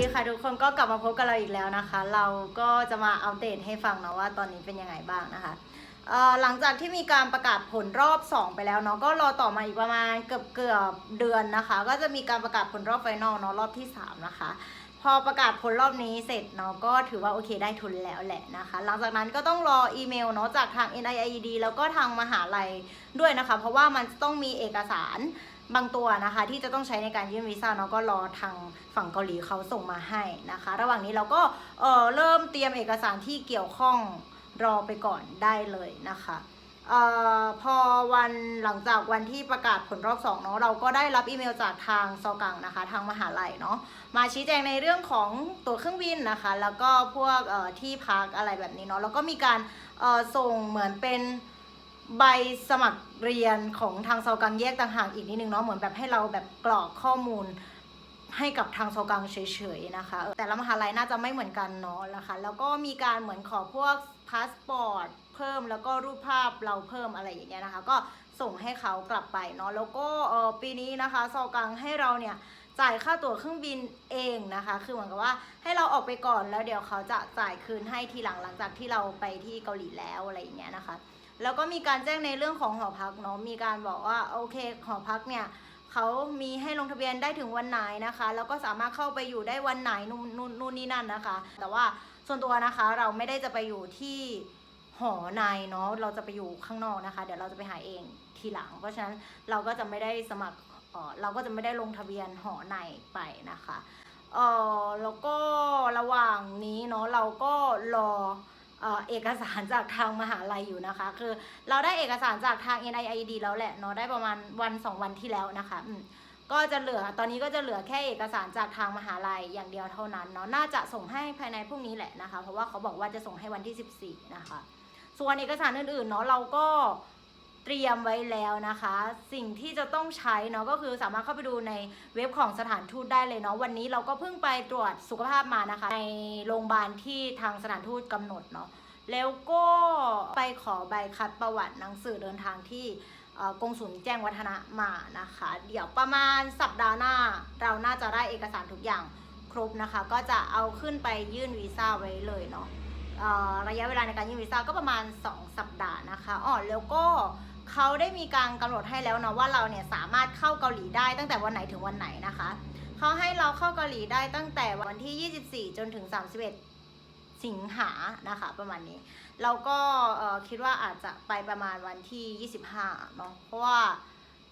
ดีค่ะทุกคนก็กลับมาพบกับเราอีกแล้วนะคะ เราก็จะมาอัปเดตให้ฟังนะว่าตอนนี้เป็นยังไงบ้างนะคะหลังจากที่มีการประกาศผลรอบ 2 ไปแล้วเนาะก็รอต่อมาอีกประมาณเกือบเกือบเดือนนะคะ ก็จะมีการประกาศผลรอบไฟนอลเนาะรอบที่ 3 นะคะ พอประกาศผลรอบนี้เสร็จเนาะก็ถือว่าโอเคได้ทุนแล้วแหละนะคะ หลังจากนั้นก็ต้องรออีเมลเนาะจากทาง NIIED แล้วก็ทางมหาลัยด้วยนะคะ เพราะว่ามันต้องมีเอกสาร บางตัวนะคะ ที่จะต้องใช้ในการยื่นวีซ่าเนาะก็รอทางฝั่งเกาหลีเขาส่งมาให้นะคะ ระหว่างนี้เราก็เออเริ่มเตรียมเอกสารที่เกี่ยวข้องรอไปก่อนได้เลยนะคะเออพอวันหลังจากวันที่ประกาศผลรอบสองเนาะเราก็ได้รับอีเมลจากทางซอกังนะคะ ทางมหาลัยเนาะมาชี้แจงในเรื่องของตั๋วเครื่องบินนะคะ แล้วก็พวกที่พักอะไรแบบนี้เนาะแล้วก็มีการส่งเหมือนเป็น ใบสมัครเรียนของทางเซากังแยกต่างหากอีกนิดนึงเนาะเหมือนแบบให้เราแบบกรอกข้อมูลให้กับทางเซากังเฉยๆนะคะ แต่ละมหาลัยน่าจะไม่เหมือนกันเนาะนะคะ แล้วก็มีการเหมือนขอพวกพาสปอร์ตเพิ่มแล้วก็รูปภาพเราเพิ่มอะไรอย่างเงี้ยนะคะ ก็ส่งให้เขากลับไปเนาะ แล้วก็เออปีนี้นะคะเซากังให้เราเนี่ยจ่ายค่าตั๋วเครื่องบินเองนะคะ คือเหมือนกับว่าให้เราออกไปก่อนแล้วเดี๋ยวเขาจะจ่ายคืนให้ทีหลังหลังจากที่เราไปที่เกาหลีแล้วอะไรอย่างเงี้ยนะคะ แล้วก็มีการแจ้งในเรื่องของหอพักเนาะมีการบอกว่าโอเคหอพักเนี่ยเขามีให้ลงทะเบียนได้ถึงวันไหนนะคะ แล้วก็สามารถเข้าไปอยู่ได้วันไหนนู่นนู่นนี่นั่นนะคะ แต่ว่าส่วนตัวนะคะเราไม่ได้จะไปอยู่ที่หอในเนาะเราจะไปอยู่ข้างนอกนะคะ เดี๋ยวเราจะไปหาเองทีหลัง เพราะฉะนั้นเราก็จะไม่ได้สมัครเออเราก็จะไม่ได้ลงทะเบียนหอในไปนะคะเออแล้วก็ระหว่างนี้เนาะเราก็รอ เอกสารจากทางมหาลัยอยู่นะคะ คือเราได้เอกสารจากทาง NIID แล้วแหละเนาะได้ประมาณวันสองวันที่แล้วนะคะอืมก็จะเหลือตอนนี้ก็จะเหลือแค่เอกสารจากทางมหาลัยอย่างเดียวเท่านั้นเนาะน่าจะส่งให้ภายในพรุ่งนี้แหละนะคะ เพราะว่าเขาบอกว่าจะส่งให้วันที่ 14 นะคะ ส่วนเอกสารอื่นๆเนาะเราก็ เตรียมไว้แล้วนะคะ สิ่งที่จะต้องใช้เนาะก็คือสามารถเข้าไปดูในเว็บของสถานทูตได้เลยเนาะวันนี้เราก็เพิ่งไปตรวจสุขภาพมานะคะ ในโรงพยาบาลที่ทางสถานทูตกำหนดเนาะแล้วก็ไปขอใบคัดประวัติหนังสือเดินทางที่เอ่อกงสุลแจ้งวัฒนะมานะคะ เดี๋ยวประมาณสัปดาห์หน้า เราน่าจะได้เอกสารทุกอย่างครบนะคะ ก็จะเอาขึ้นไปยื่นวีซ่าไว้เลยเนาะ ระยะเวลาในการยื่นวีซ่าก็ประมาณ 2 สัปดาห์นะคะอ๋อแล้วก็เขาได้มีการกำหนดให้แล้วเนาะว่าเราเนี่ยสามารถเข้าเกาหลีได้ตั้งแต่วันไหนถึงวันไหนนะคะเขาให้เราเข้าเกาหลีได้ตั้งแต่วันที่ 24 จนถึง 31 สิงหานะคะ ประมาณนี้เราก็คิดว่าอาจจะไปประมาณวันที่ 25เนาะเพราะว่า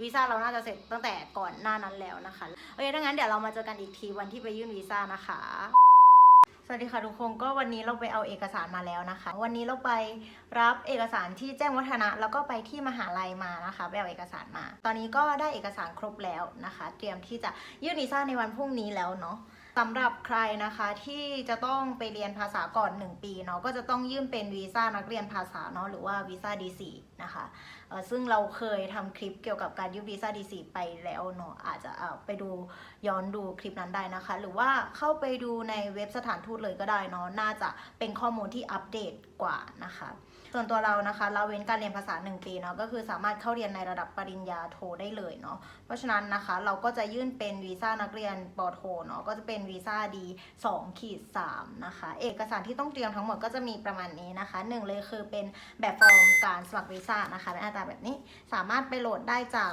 วีซ่าเราน่าจะเสร็จตั้งแต่ก่อนหน้านั้นแล้วนะคะโอเคถ้างั้นเดี๋ยวเรามาเจอกันอีกทีวันที่ไปยื่นวีซ่านะคะ สวัสดีค่ะทุกคนก็วันนี้เราไปเอาเอกสารมาแล้วนะคะ วันนี้เราไปรับเอกสารที่แจ้งวัฒนะ แล้วก็ไปที่มหาลัยมานะคะไปเอาเอกสารมา ตอนนี้ก็ได้เอกสารครบแล้วนะคะ เตรียมที่จะยื่นวีซ่าในวันพรุ่งนี้แล้วเนาะ สำหรับใครนะคะที่จะต้องไปเรียนภาษาก่อน 1 ปีเนาะก็จะต้องยื่นเป็นวีซ่านักเรียนภาษาเนาะหรือว่าวีซ่า D4 นะคะเออซึ่งเราเคยทำคลิปเกี่ยวกับการยื่นวีซ่า D4 ไปแล้วเนาะอาจจะไปดูย้อนดูคลิปนั้นได้นะคะ หรือว่าเข้าไปดูในเว็บสถานทูตเลยก็ได้เนาะน่าจะเป็นข้อมูลที่อัปเดตกว่านะคะ ส่วนตัวเรานะคะเราเว้นการเรียนภาษา 1 ปีเนาะก็คือสามารถเข้าเรียนในระดับปริญญาโทได้เลยเนาะเพราะฉะนั้นนะคะเราก็จะยื่นเป็นวีซ่านักเรียนปอโทเนาะก็จะเป็นวีซ่าดี2ขีด3นะคะเอกสารที่ต้องเตรียมทั้งหมดก็จะมีประมาณนี้นะคะหนึ่งเลยคือเป็นแบบฟอร์มการสมัครวีซ่านะคะเป็นหน้าตาแบบนี้สามารถไปโหลดได้จาก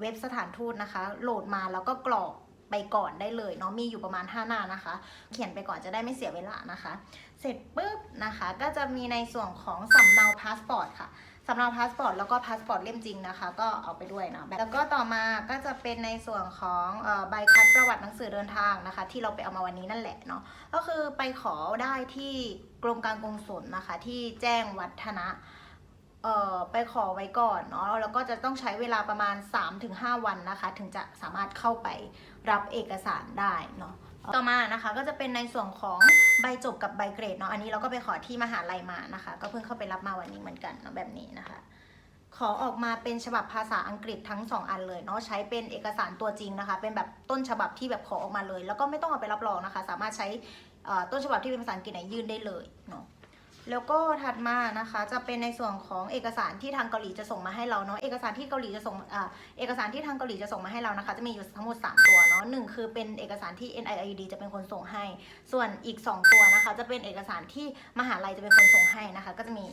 เว็บสถานทูตนะคะ โหลดมาแล้วก็กรอก ไปก่อนได้เลยเนาะมีอยู่ประมาณ 5 หน้านะคะ เขียนไปก่อนจะได้ไม่เสียเวลานะคะ เสร็จปุ๊บนะคะก็จะมีในส่วนของสำเนาพาสปอร์ตค่ะสำเนาพาสปอร์ตแล้วก็พาสปอร์ตเล่มจริงนะคะ ก็เอาไปด้วยนะแล้วก็ต่อมาก็จะเป็นในส่วนของออใบคัดประวัติหนังสือเดินทางนะคะ ที่เราไปเอามาวันนี้นั่นแหละเนาะก็คือไปขอได้ที่กรมการกงสุลนะคะ ที่แจ้งวัฒนะ เอ่อไปขอไว้ก่อนเนาะแล้วก็จะต้องใช้เวลาประมาณ 3-5 วันนะคะ ถึงจะสามารถเข้าไปรับเอกสารได้เนาะต่อมานะคะก็จะเป็นในส่วนของใบจบกับใบเกรดเนาะอันนี้เราก็ไปขอที่มหาลัยมานะคะ ก็เพิ่งเข้าไปรับมาวันนี้เหมือนกันเนาะแบบนี้นะคะ ขอออกมาเป็นฉบับภาษาอังกฤษทั้ง 2 อันเลยเนาะใช้เป็นเอกสารตัวจริงนะคะ เป็นแบบต้นฉบับที่แบบขอออกมาเลย แล้วก็ไม่ต้องเอาไปรับรองนะคะ สามารถใช้ต้นฉบับที่เป็นภาษาอังกฤษเนี่ยยื่นได้เลยเนาะ แล้วก็ถัดมานะคะจะเป็นในส่วนของเอกสารที่ทางเกาหลีจะส่งมาให้เราเนาะเอกสารที่เกาหลีจะส่งอ่าเอกสารที่ทางเกาหลีจะส่งมาให้เรานะคะ จะมีอยู่ทั้งหมด 3 ตัวเนาะหนึ่งคือเป็นเอกสารที่ NIID จะเป็นคนส่งให้ ส่วนอีก 2 ตัวนะคะ จะเป็นเอกสารที่มหาลัยจะเป็นคนส่งให้นะคะ ก็จะมี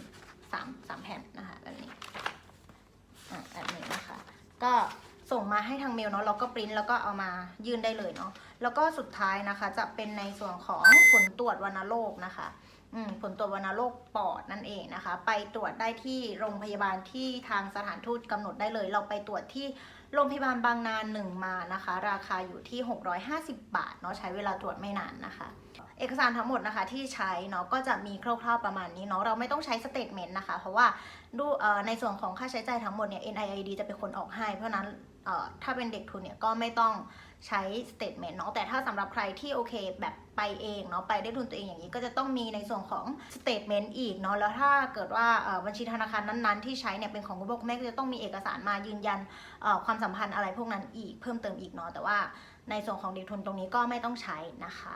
3 3แผ่นนะคะแบบนี้อะแบบนี้นะคะ ก็ส่งมาให้ทางเมลเนาะเราก็ปริ้นแล้วก็เอามายื่นได้เลยเนาะแล้วก็สุดท้ายนะคะจะเป็นในส่วนของผลตรวจวัณโรคนะคะ ผลตรวจวัณโรคปอดนั่นเองนะคะ ไปตรวจได้ที่โรงพยาบาลที่ทางสถานทูตกำหนดได้เลย เราไปตรวจที่โรงพยาบาลบางนาหนึ่งมานะคะ ราคาอยู่ที่ 650 บาทเนาะใช้เวลาตรวจไม่นานนะคะ เอกสารทั้งหมดนะคะที่ใช้เนาะก็จะมีคร่าวๆประมาณนี้เนาะเราไม่ต้องใช้สเตทเมนต์นะคะ เพราะว่าดูในส่วนของค่าใช้จ่ายทั้งหมดเนี่ย NIID จะเป็นคนออกให้ เพราะนั้นถ้าเป็นเด็กทุนเนี่ยก็ไม่ต้องใช้สเตทเมนต์เนาะแต่ถ้าสำหรับใครที่โอเคแบบ ไปเองเนาะไปได้ทุนตัวเองอย่างนี้ก็จะต้องมีในส่วนของสเตทเมนต์อีกเนาะแล้วถ้าเกิดว่าบัญชีธนาคารนั้นๆ ที่ใช้เนี่ยเป็นของคุณพ่อคุณแม่ก็จะต้องมีเอกสารมายืนยันความสัมพันธ์อะไรพวกนั้นอีกเพิ่มเติมอีกเนาะแต่ว่าในส่วนของเด็กทุนตรงนี้ก็ไม่ต้องใช้นะคะ